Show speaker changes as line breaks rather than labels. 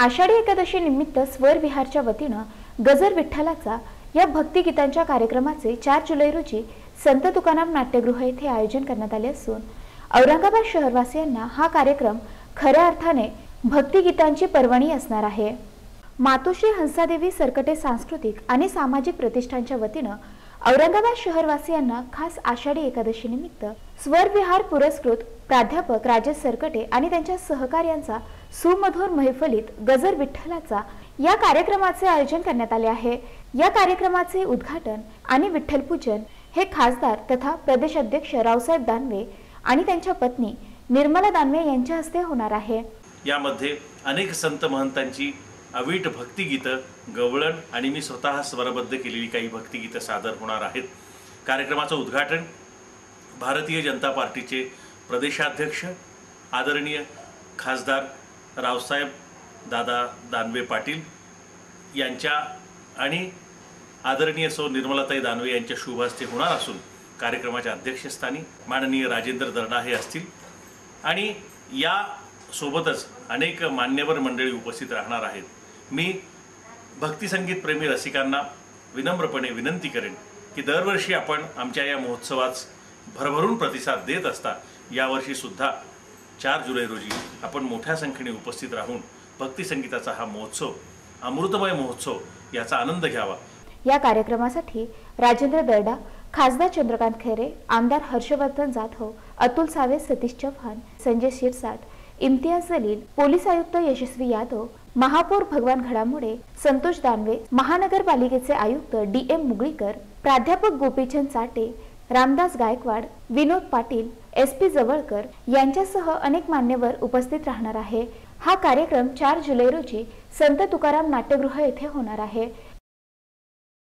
आषाढी एकादशी निमित्त स्वर विहारच्या वतीनं गजर विठ्ठलाचा या भक्तिगीतांच्या कार्यक्रमाचे चार जुलै रोजी संत तुकाराम नाट्यगृह येथे आयोजन करण्यात आले असून औरंगाबाद शहरवासियांना हा कार्यक्रम खऱ्या अर्थाने भक्तिगीतांची पर्वणी असणार आहे. मातोश्री हंसादेवी सरकटे सांस्कृतिक आणि सामाजिक प्रतिष्ठानच्या वतीनं औरंगाबाद शहरवासियांना खास आषाढी एकादशी निमित्त स्वर विहार पुरस्कृत प्राध्यापक राजेश सरकटे आणि त्यांच्या सहकार्यांचा सुमधुर मैफलीत गजर विठ्ठलाचा या कार्यक्रमाचे आयोजन करण्यात आले आहे. या कार्यक्रमाचे उद्घाटन आणि विठ्ठल पूजन हे खासदार तथा प्रदेशाध्यक्ष रावसाहेब दानवे आणि त्यांच्या पत्नी निर्मला दानवे यांच्या हस्ते होणार आहे.
यामध्ये अनेक संत महंतांची अवीट भक्तिगीतं गवळण आणि मी स्वतः स्वरबद्ध केलेली काही भक्तिगीतं सादर होणार आहेत. कार्यक्रमाचं उद्घाटन भारतीय जनता पार्टीचे प्रदेशाध्यक्ष आदरणीय खासदार रावसाहेब दादा दानवे पाटील यांच्या आणि आदरणीय सौ निर्मलाताई दानवे यांच्या शुभ हस्ते होणार असून कार्यक्रमाच्या अध्यक्षस्थानी माननीय राजेंद्र दर्डा हे असतील. आणि या सोबतच अनेक मान्यवर मंडळी उपस्थित राहणार आहेत. मी भक्तिसंगीतप्रेमी रसिकांना विनम्रपणे विनंती करेन की दरवर्षी आपण आमच्या या महोत्सवास भरभरून प्रतिसाद देत असता यावर्षी सुद्धा चार जुलै रोजी आपण मोठ्या संख्येने उपस्थित राहून भक्ती संगीताचा हा महोत्सव अमृतमय महोत्सव याचा आनंद घ्यावा.
या कार्यक्रमासाठी राजेंद्र दर्डा खासदार चंद्रकांत खैरे आमदार हर्षवर्धन जाधव अतुल सावे सतीश चव्हाण संजय शिरसाट इम्तियाज जलील पोलीस आयुक्त यशस्वी यादव महापौर भगवान घडामोडे संतोष दानवे महानगरपालिकेचे आयुक्त डी एम मुगळीकर प्राध्यापक गोपीचंद चाटे रामदास गायकवाड विनोद पाटील एस पी जवळकर यांच्यासह अनेक मान्यवर उपस्थित राहणार आहे. हा कार्यक्रम चार जुलै रोजी संत तुकाराम नाट्यगृह येथे होणार आहे.